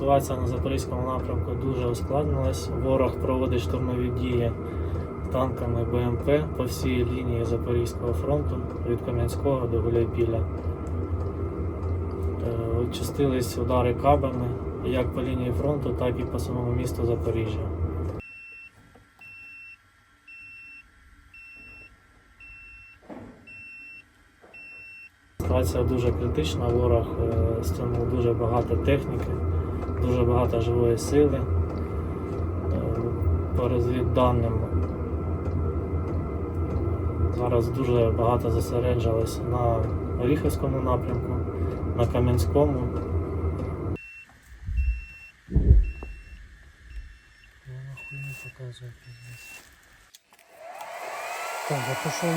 Ситуація на Запорізькому напрямку дуже ускладнилась. Ворог проводить штурмові дії танками БМП по всій лінії Запорізького фронту від Кам'янського до Гуляйпілля. Е, Участились удари кабами як по лінії фронту, так і по самому місту Запоріжжя. Ситуація дуже критична, ворог е, стягнув дуже багато техніки, дуже багато живої сили. Е, По розвідданим зараз дуже багато зосереджалися на Оріховському напрямку, на Кам'янському. Так, я пішов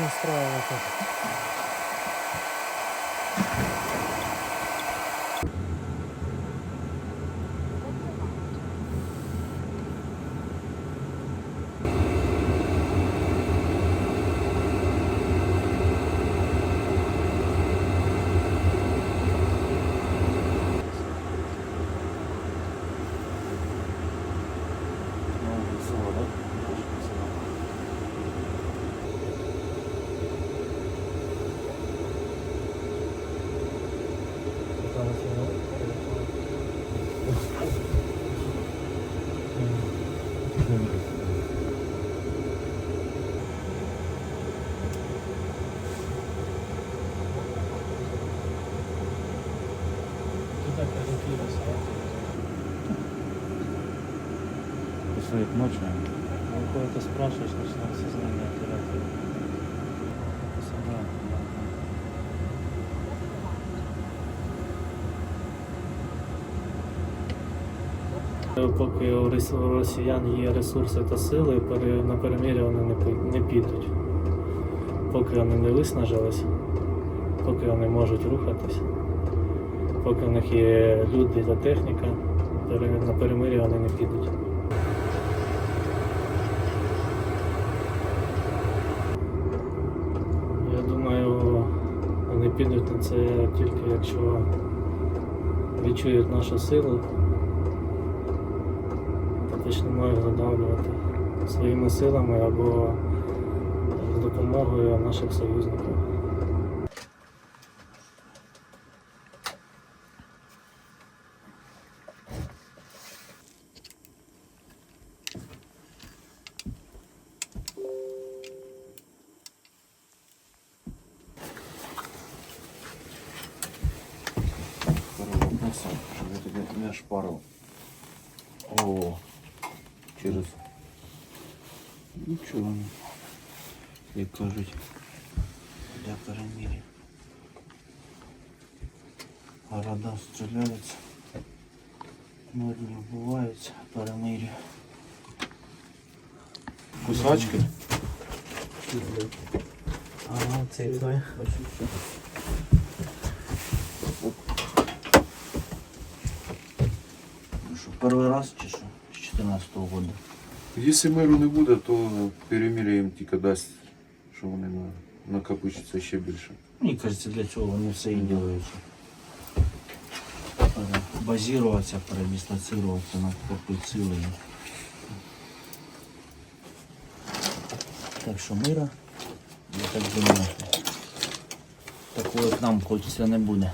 настраивати. Посмотреть ночью. Ну, коли ти спрашиваешь, начинается сознание терять. Поки у росіян є ресурси та сили, на перемір'я вони не, підуть. Поки вони не виснажились, поки вони можуть рухатись, поки в них є люди та техніка, на перемир'я вони не підуть. Я думаю, вони підуть на це тільки якщо відчують нашу силу почнемо їх задавлювати своїми силами або з допомогою наших союзників. Второй. О, через. Нічого. Як кажуть, для перемір'я. Города стріляються. Мирні вбиваються, перемир'я. Кусачки? Ага, це твоє. Ну що, перший раз чи що? З 14-го року. Якщо миру не буде, то перемир'я їм тільки дасть, що вони на- накопичаться ще більше. Мені кажется, для цього вони все і делають. Базіруватися, передислоцируватися, накопити сили. Так що мира, я так думаю, такого як нам хочеться не буде.